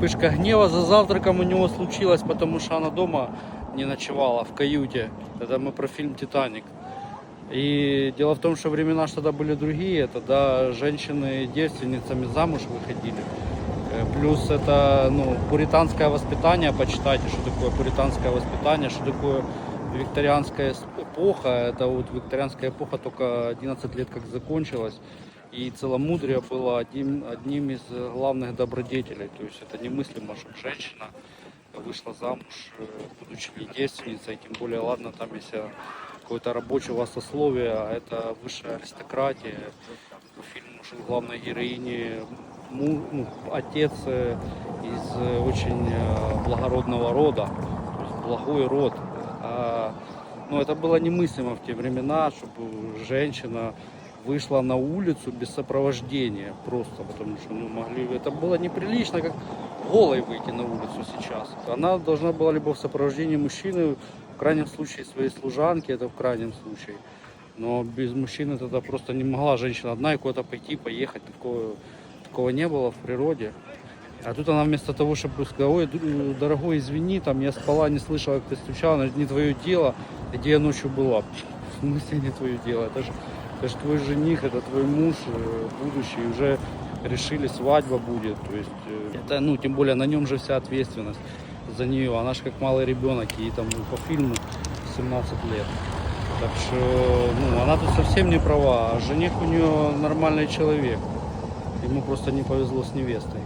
Вспышка гнева за завтраком у него случилась, потому что она дома не ночевала в каюте. Это мы про фильм «Титаник». И дело в том, что времена тогда были другие, тогда женщины девственницами замуж выходили. Э, Плюс это ну, пуританское воспитание, почитайте, что такое пуританское воспитание, что такое викторианская эпоха. Это вот викторианская эпоха только 11 лет как закончилась. И целомудрие было одним, одним из э, главных добродетелей. То есть это немыслимо, чтобы женщина вышла замуж, э, будучи девственницей, тем более, ладно, там если какое-то рабочего сословия, а это высшая аристократия. По фильму жил главной героини му- ну, отец э, из очень благородного рода, то есть благой род. А, ну, это было немыслимо в те времена, чтобы женщина вышла на улицу без сопровождения просто, потому что ну, могли, это было неприлично, как голой выйти на улицу сейчас. Она должна была либо в сопровождении мужчины, в крайнем случае своей служанки, это в крайнем случае. Но без мужчины тогда просто не могла женщина одна и куда-то пойти, поехать. Такого, такого не было в природе. А тут она вместо того, чтобы сказать, ой, дорогой, извини, там я спала, не слышала, как ты стучала, не твое дело, где я ночью была. Смысле не твое дело? Это же, это же твой жених, это твой муж э, будущий, уже решили, свадьба будет. То есть, э, это, ну, тем более на нем же вся ответственность за нее. Она же как малый ребенок, ей там ну, по фильму 17 лет. Так что, ну, она тут совсем не права, а жених у нее нормальный человек. Ему просто не повезло с невестой.